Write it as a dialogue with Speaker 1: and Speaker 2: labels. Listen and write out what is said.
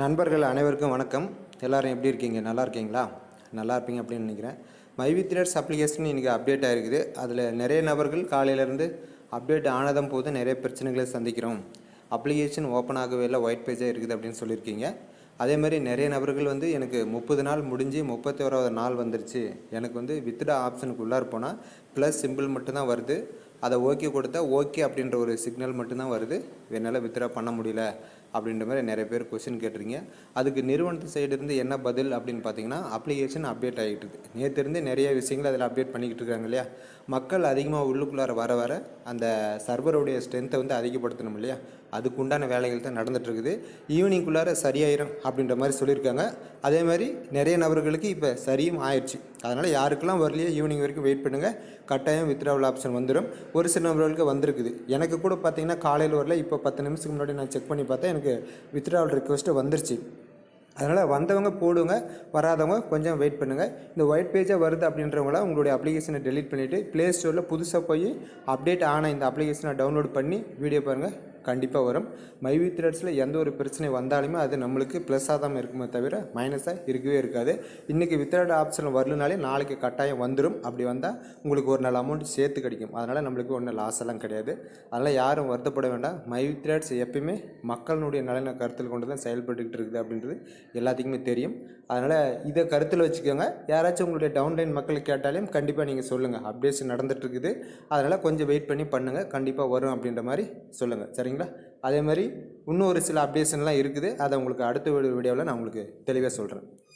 Speaker 1: நண்பர்கள் அனைவருக்கும் வணக்கம் எல்லோரும் எப்படி இருக்கீங்க நல்லா இருக்கீங்களா நல்லா இருப்பீங்க அப்படின்னு நினைக்கிறேன் மை வித்ரட்ஸ் அப்ளிகேஷன் இன்றைக்கி அப்டேட் ஆகிருக்குது அதில் நிறைய நபர்கள் காலையிலேருந்து அப்டேட் ஆனதும் போது நிறைய பிரச்சனைகளை சந்திக்கிறோம் அப்ளிகேஷன் ஓப்பன் ஆகவே இல்லை ஒயிட் பேஜாக இருக்குது அப்படின்னு சொல்லியிருக்கீங்க அதே மாதிரி நிறைய நபர்கள் வந்து எனக்கு முப்பது நாள் முடிஞ்சு முப்பத்தி ஓராவது நாள் வந்துருச்சு எனக்கு வந்து வித்டா ஆப்ஷனுக்கு உள்ளார் போனால் ப்ளஸ் சிம்பிள் மட்டும்தான் வருது அதை ஓகே கொடுத்தா ஓகே அப்படின்ற ஒரு சிக்னல் மட்டும்தான் வருது என்னால் வித்ரா பண்ண முடியல அப்படின்ற மாதிரி நிறைய பேர் கொஸ்டின் கேட்டிருக்கீங்க அதுக்கு நிறுவனத்து சைடுலேருந்து என்ன பதில் அப்படின்னு பார்த்தீங்கன்னா அப்ளிகேஷன் அப்டேட் ஆகிட்டு இருக்கு நேற்றுருந்து நிறைய விஷயங்கள் அதில் அப்டேட் பண்ணிக்கிட்டு இருக்காங்க இல்லையா மக்கள் அதிகமாக உள்ளுக்குள்ளார வர வர அந்த சர்வருடைய ஸ்ட்ரென்த்தை வந்து அதிகப்படுத்தணும் இல்லையா அதுக்கு உண்டான வேலைகள் தான் நடந்துகிட்ருக்குது ஈவினிங்குள்ளார சரியாயிரும் அப்படின்ற மாதிரி சொல்லியிருக்காங்க அதே மாதிரி நிறைய நபர்களுக்கு இப்போ சரியும் ஆயிடுச்சு அதனால் யாருக்கெல்லாம் வரலையே ஈவினிங் வரைக்கும் வெயிட் பண்ணுங்கள் கட்டாயம் வித்ராவல் ஆப்ஷன் வந்துடும் ஒரு சில நபர்களுக்கு வந்திருக்குது எனக்கு கூட பார்த்தீங்கன்னா காலையில் வரல இப்போ பத்து நிமிஷத்துக்கு முன்னாடி நான் செக் பண்ணி பார்த்தேன் எனக்கு வித்ராவல் ரிக்வஸ்ட்டு வந்துருச்சு அதனால் வந்தவங்க போடுங்க வராதவங்க கொஞ்சம் வெயிட் பண்ணுங்கள் இந்த ஒயிட் பேஜாக வருது அப்படின்றவங்கள உங்களுடைய அப்ளிகேஷனை டெலிட் பண்ணிவிட்டு ப்ளே ஸ்டோரில் புதுசாக போய் அப்டேட் ஆன இந்த அப்ளிகேஷனை டவுன்லோட் பண்ணி வீடியோ பாருங்கள் கண்டிப்பாக வரும் மைவி த்ரெட்ஸில் எந்த ஒரு பிரச்சனை வந்தாலுமே அது நம்மளுக்கு ப்ளஸ்ஸாக தான் இருக்குமே தவிர மைனஸாக இருக்கவே இருக்காது இன்றைக்கி வித்ரெட் ஆப்ஷன் வரலனாலே நாளைக்கு கட்டாயம் வந்துடும் அப்படி வந்தால் உங்களுக்கு ஒரு நல்ல அமௌண்ட் சேர்த்து கிடைக்கும் அதனால் நம்மளுக்கு ஒன்றும் லாஸ் எல்லாம் கிடையாது அதனால் யாரும் வருத்தப்பட வேண்டாம் மைவி த்ரெட்ஸ் எப்பயுமே மக்களுடைய நலனை கருத்தில் கொண்டு தான் செயல்பட்டுக்கிட்டு இருக்குது அப்படின்றது எல்லாத்துக்குமே தெரியும் அதனால் இதை கருத்தில் வச்சுக்கோங்க யாராச்சும் உங்களுடைய டவுன்லைன் மக்கள் கேட்டாலையும் கண்டிப்பாக நீங்கள் சொல்லுங்கள் அப்டேட்ஸ் நடந்துகிட்ருக்குது அதனால் கொஞ்சம் வெயிட் பண்ணி பண்ணுங்கள் கண்டிப்பாக வரும் அப்படின்ற மாதிரி சொல்லுங்கள் சரிங்க சரிங்களா அதே மாதிரி இன்னும் ஒரு சில அப்டேஷன்லாம் இருக்குது அதை உங்களுக்கு அடுத்த வீடியோவில் நான் உங்களுக்கு தெளிவாக சொல்கிறேன்